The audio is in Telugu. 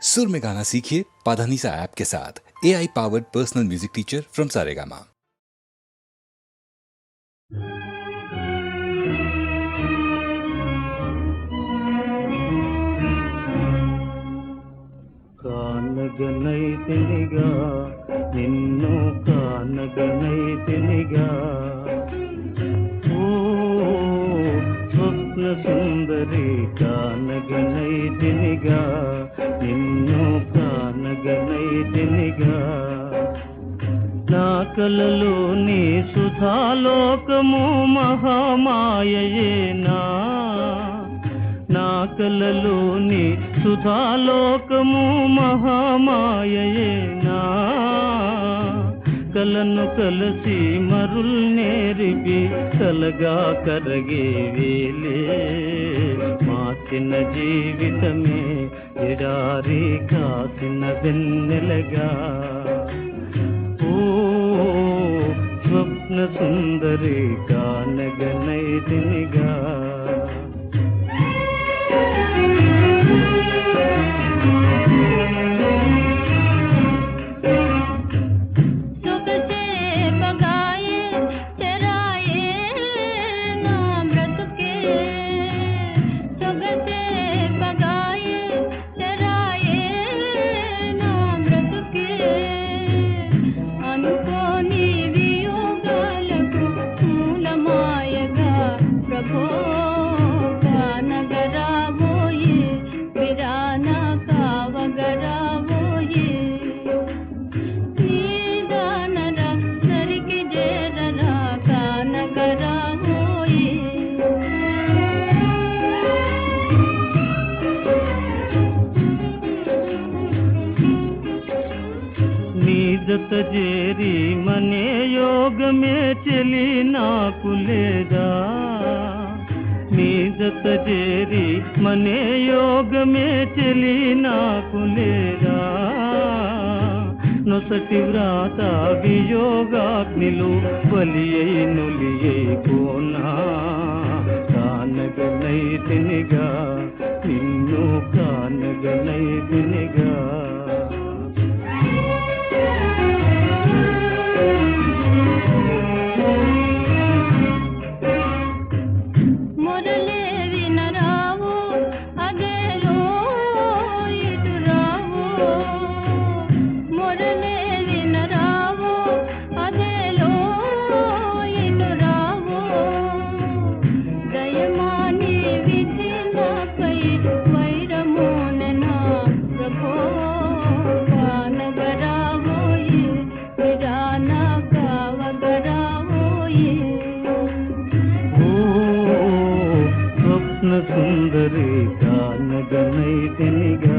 सुर में गाना सीखिए पाधानीसा ऐप के साथ। A I powered personal music teacher from Saregama ಕಾನಗನೈತಿನಿಗ ನಿನ್ನೂ ಕಾನಗನೈತಿನಿಗ ಓ ಸ್ವಪ್ನ ಸುಂದರಿ ಕಾನಗನೈತಿನಿಗ కానగనైతినిగా నా కలలోని సుధాలోకము మహామాయేనా నా. కలలోని సుధాలోకము మహామాయేనా కలను కలసి మరుల్ నేరిపి కలగా కరగే వేలే. మాసిన జీవితమే ఎడారి కాసిన వెన్నెలగా. ఓ స్వప్న సుందరి కానగనైదినిగా జత చేరి మనే యోగమే చెలి నాకు లేదా? నీ జత చేరి మనే యోగమే చెలి నాకు లేదా? నొసటి వ్రాత వియోగాగ్నిలు బలి అయి కోనా అయి కోనా కానగనైతినిగా నిన్ను కానగనైతినిగా తినిగా స్వప్న సుందరి కానగనైతినిగా